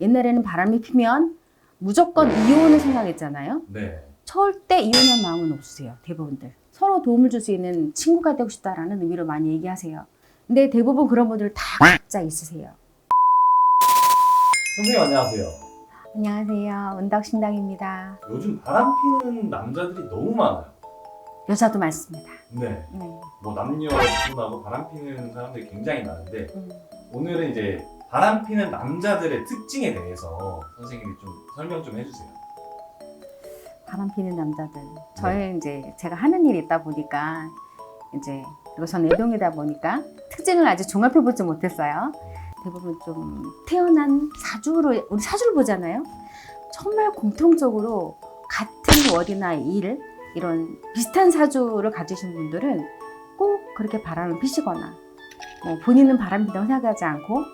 옛날에는 바람이 피면 무조건 이혼을 생각했잖아요. 네. 절대 이혼할 마음은 없으세요. 대부분들. 서로 도움을 줄 수 있는 친구가 되고 싶다라는 의미로 많이 얘기하세요. 근데 대부분 그런 분들 다 각자 있으세요. 선생님 안녕하세요. 안녕하세요. 은덕신당입니다. 요즘 바람 피는 남자들이 너무 많아요. 여자도 많습니다. 네. 네. 뭐 남녀 불문하고 바람 피는 사람들이 굉장히 많은데 음. 오늘은 이제 바람 피는 남자들의 특징에 대해서 선생님이 좀 설명 좀 해주세요. 바람 피는 남자들. 저의 이제 제가 하는 일이 있다 보니까 이제 그리고 전 애동이다 보니까 특징을 아직 종합해 보지 못했어요. 대부분 좀 태어난 사주로 우리 사주를 보잖아요. 정말 공통적으로 같은 월이나 일 이런 비슷한 사주를 가지신 분들은 꼭 그렇게 바람을 피시거나 뭐 본인은 바람 피다고 생각하지 않고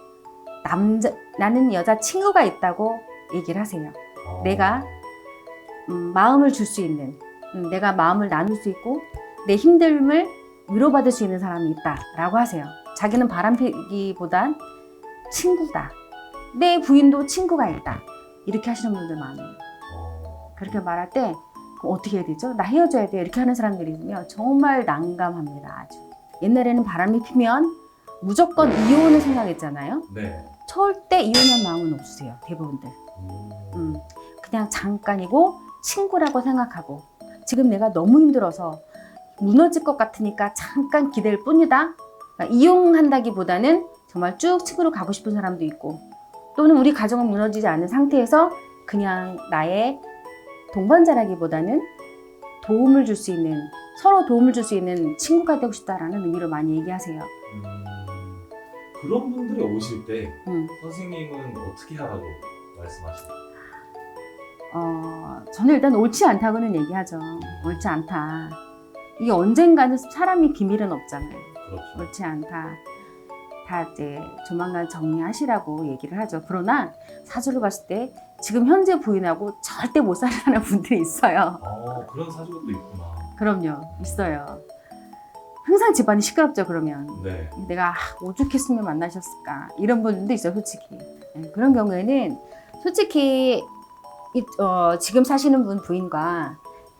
남자 나는 여자 친구가 있다고 얘기를 하세요. 어, 내가 음, 마음을 줄 수 있는, 음, 내가 마음을 나눌 수 있고 내 힘듦을 위로받을 수 있는 사람이 있다라고 하세요. 자기는 바람피기보단 친구다. 내 부인도 친구가 있다. 이렇게 하시는 분들 많아요. 어, 그렇게 말할 때 어떻게 해야 되죠? 나 헤어져야 돼. 이렇게 하는 사람들이 있으면 정말 난감합니다. 아주. 옛날에는 바람이 피면 무조건 이혼을 생각했잖아요. 네. 절대 이혼할 마음은 없으세요. 대부분들. 음. 음, 그냥 잠깐이고 친구라고 생각하고 지금 내가 너무 힘들어서 무너질 것 같으니까 잠깐 기댈 뿐이다. 그러니까 이용한다기보다는 정말 쭉 친구로 가고 싶은 사람도 있고 또는 우리 가정은 무너지지 않은 상태에서 그냥 나의 동반자라기보다는 도움을 줄 수 있는 서로 도움을 줄 수 있는 친구가 되고 싶다라는 의미로 많이 얘기하세요. 음, 그런 분들이 오실 때 음. 선생님은 어떻게 하라고 말씀하시나요? 어, 저는 일단 옳지 않다고는 얘기하죠. 옳지 않다. 이게 언젠가는 사람이 비밀은 없잖아요. 그렇죠. 옳지 않다. 다 이제 조만간 정리하시라고 얘기를 하죠. 그러나 사주를 봤을 때 지금 현재 부인하고 절대 못 살아가는 분들이 있어요. 어, 그런 사주가 또 있구나. 그럼요. 있어요. 항상 집안이 시끄럽죠, 그러면. 네. 내가 아, 오죽했으면 만나셨을까. 이런 분들도 있어요, 솔직히. 예, 그런 경우에는 솔직히 이- 어, 지금 사시는 분 부인과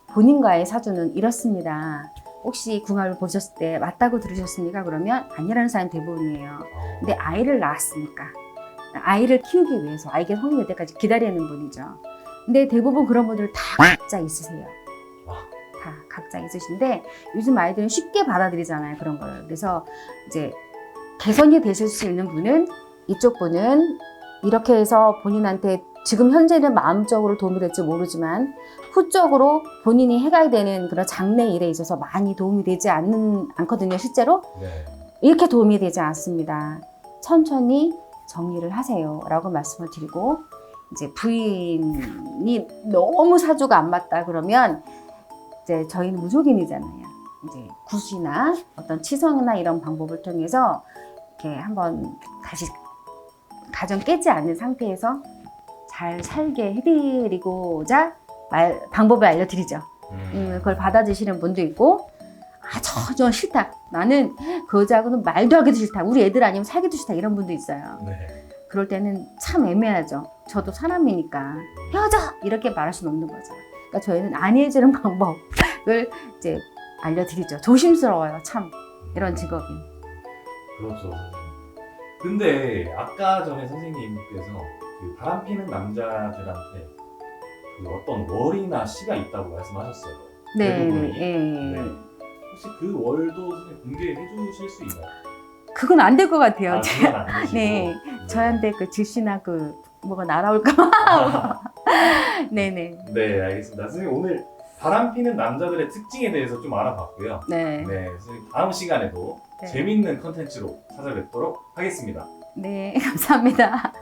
본인과의 사주는 이렇습니다. 혹시 궁합을 보셨을 때 맞다고 들으셨습니까? 그러면 아니라는 사람이 대부분이에요. 어, 근데 아이를 낳았으니까 아이를 키우기 위해서 아이가 성인될 때까지 기다리는 분이죠. 근데 대부분 그런 분들 다 각자 있으세요. 와. 다 각자 있으신데 요즘 아이들은 쉽게 받아들이잖아요 그런 걸. 그래서 이제 개선이 되실 수 있는 분은 이쪽 분은 이렇게 해서 본인한테 지금 현재는 마음적으로 도움이 될지 모르지만 후적으로 본인이 해가야 되는 그런 장래 일에 있어서 많이 도움이 되지 않는 않거든요 실제로 네. 이렇게 도움이 되지 않습니다. 천천히 정리를 하세요. 라고 말씀을 드리고, 이제 부인이 너무 사주가 안 맞다 그러면, 이제 저희는 무속인이잖아요. 이제 굿이나 어떤 치성이나 이런 방법을 통해서 이렇게 한번 다시 가정 깨지 않는 상태에서 잘 살게 해드리고자 말, 방법을 알려드리죠. 음, 그걸 받아주시는 분도 있고 아저저 싫다. 나는 그 여자하고는 말도 하기도 싫다. 우리 애들 아니면 살기도 싫다. 이런 분도 있어요. 네. 그럴 때는 참 애매하죠. 저도 사람이니까 헤어져! 이렇게 말할 수는 없는 거죠 그러니까 저희는 안 해주는 방법을 이제 알려드리죠 조심스러워요 참 이런 직업이 그렇죠. 근데 아까 전에 선생님께서 그 바람 피는 남자들한테 그 어떤 월이나 시가 있다고 말씀하셨어요. 네, 대부분이. 네, 예. 네. 혹시 그 월도 선생님 공개해 주실 수 있나요? 그건 안 될 것 같아요 아, 그건 안 되시고. 네, 네. 저한테 그 질시나 그 뭐가 날아올까 네네 네, 알겠습니다. 선생님 오늘 바람 피는 남자들의 특징에 대해서 좀 알아봤고요. 네, 네, 선생님 다음 시간에도 네. 재밌는 컨텐츠로 찾아뵙도록 하겠습니다. 네 감사합니다